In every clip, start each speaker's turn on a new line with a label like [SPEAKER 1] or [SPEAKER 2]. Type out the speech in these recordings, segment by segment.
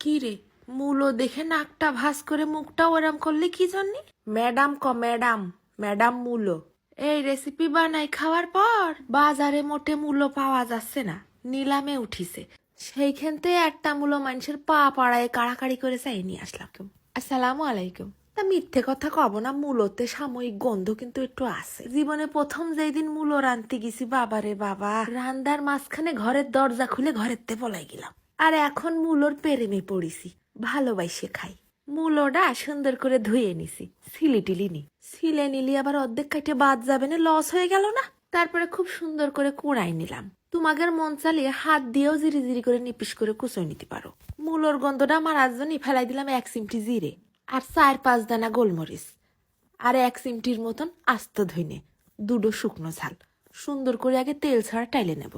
[SPEAKER 1] কি রে? মূলো দেখে নাকটা ভাস করে মুখটা ওরম করলে কি জন্যে? ম্যাডাম ক, ম্যাডাম। ম্যাডাম মূলো। এই রেসিপি বানাই খাওয়ার পর বাজারে মোটে মূল্য পাওয়া যাচ্ছে না। নিলামে উঠিছে। সেইখানতে একটা মূল্য মানুষের পা পাড়ায় কাড়াকাড়ি করে চাই নিয়ে আসলাম। আসসালামু আলাইকুম। তা মিথ্যে কথা কব না, মূলতে সাময়িক গন্ধ কিন্তু একটু আছে। জীবনে প্রথম যেই দিন মূলো রানতে গেছি, বাবারে বাবা। রান্দার মাঝখানে ঘরের দরজা খুলে ঘরের তে পলাই গেলাম। আর এখন মূলোর প্রেমে পড়িছি, ভালোবাসে খাই। মূলোটা সুন্দর করে ধুয়ে নিছি, সিলি টিলি নি। সিলে নিলি আবার অর্ধেক কাটে বাদ যাবে না, লস হয়ে গেল না? তারপরে খুব সুন্দর করে কুড়াই নিলাম। তোমাদের মন চালিয়ে হাত দিয়েও জিরি জিরি করে নিপিস করে কুচোয় নিতে পারো। মূলোর গন্ধটা মারার জন্য ফেলাই দিলাম এক চিমটি জিরে আর চার পাঁচ দানা গোলমরিচ। আর এক চিমটির মতন আস্ত ধইনে, দুটো শুকনো ঝাল। সুন্দর করে আগে তেল ছাড়া টাইলে নেব।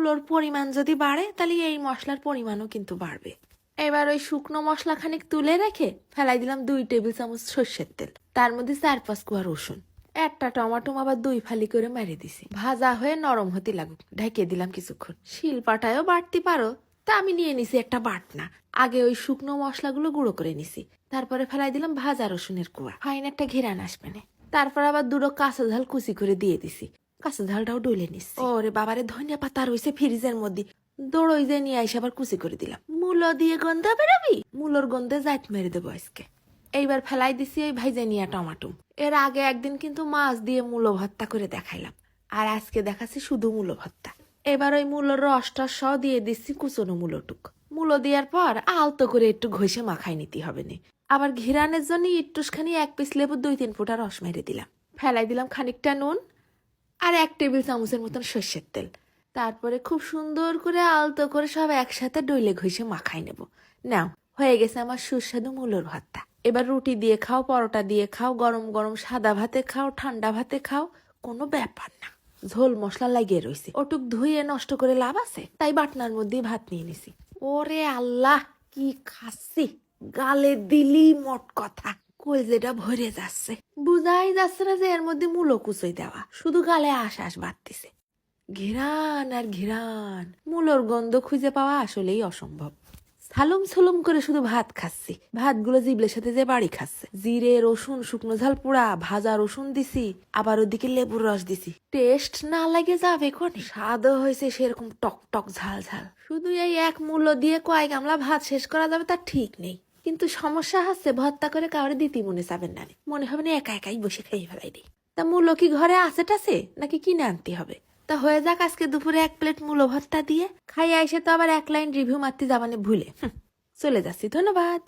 [SPEAKER 1] মূলোর পরিমাণ যদি বাড়ে, তাহলে এই মশলার পরিমাণও কিন্তু বাড়বে। এবার ওই শুকনো মশলা খানিক তুলে রেখে ফেলাই দিলাম দুই টেবিল চামচ সর্ষের তেল। তার মধ্যে চার পাঁচ কুয়া রসুন, একটা টমাটো আবার দুই ফালি করে মেরে দিছি। ভাজা হয়ে নরম হতে লাগুক, ঢেকে দিলাম কিছুক্ষণ। শিলপাটায়ও বাটতে পারো, তা আমি নিয়ে নিছি একটা বাটনা। আগে ওই শুকনো মশলাগুলো গুঁড়ো করে নিছি, তারপরে ফেলাই দিলাম ভাজা রসুনের কুয়া। ফাইন একটা ঘিরান আসবে না। তারপর আবার দুটো কাঁচা ঝাল কুচি করে দিয়ে দিছি। কাঁচা ঝালটাও ডলে নিচ্ছি ওরে বাবারে, ধনিয়া পাতা রয়েছে ফ্রিজের মধ্যে। দৌড়ই যে নিয়ে এসে আবার কুচি করে দিলাম। মূলো দিয়ে গন্ধ বেরোবি? মূলোর গন্ধে জাইত মেরে দেবো আজকে। এইবার ফেলাই দিছি ওই ভাইজে নিয়া টমাটো। এর আগে একদিন কিন্তু মাছ দিয়ে মূলো ভর্তা করে দেখাইলাম। আর আজকে দেখাচ্ছি শুধু মূলো ভর্তা। এবার ওই মূলোর রসটা স দিয়ে দিচ্ছি কুচনো মূলোটুক। মূলো দেওয়ার পর আলতো করে একটু ঘষে মাখাই নিতে হবে না। আবার ঘিরানের জন্য একটুখানি এক পিস লেবু দুই তিন ফোঁটা রস মেরে দিলাম। ফেলাই দিলাম খানিকটা নুন। আর এক টেবিল চামচের মতন সর্ষের তেল। তারপরে খুব সুন্দর করে আলতো করে সব একসাথে ডইলে ঘষে মাখাই নেব। নাও, হয়ে গেছে আমার সুস্বাদু মূলর ভর্তা। এবার রুটি দিয়ে খাও, পরোটা দিয়ে খাও, গরম গরম সাদা ভাতে খাও, ঠান্ডা ভাতে খাও, কোনো ব্যাপার না। ঝোল মশলা লাগিয়ে রয়েছে ওটুক ধুয়ে নষ্ট করে লাভ আছে? তাই বাটনার মধ্যেই ভাত নিয়ে নিছি। ওরে আল্লাহ, কি খাচ্ছি গালে দিলি মোট কথা। কলজেটা ভরে যাচ্ছে। বুঝাই যাচ্ছে না যে এর মধ্যে মূলো কুচই দেওয়া। শুধু গালে আশ্বাস বাড়তিছে ঘিরান আর ঘিরান। মূলোর গন্ধ খুঁজে পাওয়া আসলেই অসম্ভব। সালুম সালুম করে শুধু ভাত খাচ্ছি। ভাতগুলো জিবলের সাথে যে বাড়ি খাচ্ছে। জিরে, রসুন, শুকনো ঝাল পোড়া, ভাজা রসুন দিছি, আবার ওদিকে লেবুর রস দিছি। টেস্ট না লাগে যাবে কোন? স্বাদও হয়েছে সেরকম টক টক ঝাল ঝাল। শুধু এই এক মূল্য দিয়ে কয়েক গামলা ভাত শেষ করা যাবে তার ঠিক নেই। কিন্তু সমস্যা হচ্ছে ভত্তা করে কাউরে দিতে মনে যাবেন না। মনে হবে না একা একাই বসে খাইয়ে ফেলাই দিই। তা মূলো কি ঘরে আছে টাছে, নাকি কিনে আনতে হবে? তা হয়ে যাক, আজকে দুপুরে এক প্লেট মূলো ভত্তা দিয়ে, খাইয়া এসে তো আবার এক লাইন রিভিউ মারতে যাবানে ভুলে। চলে যাচ্ছি, ধন্যবাদ।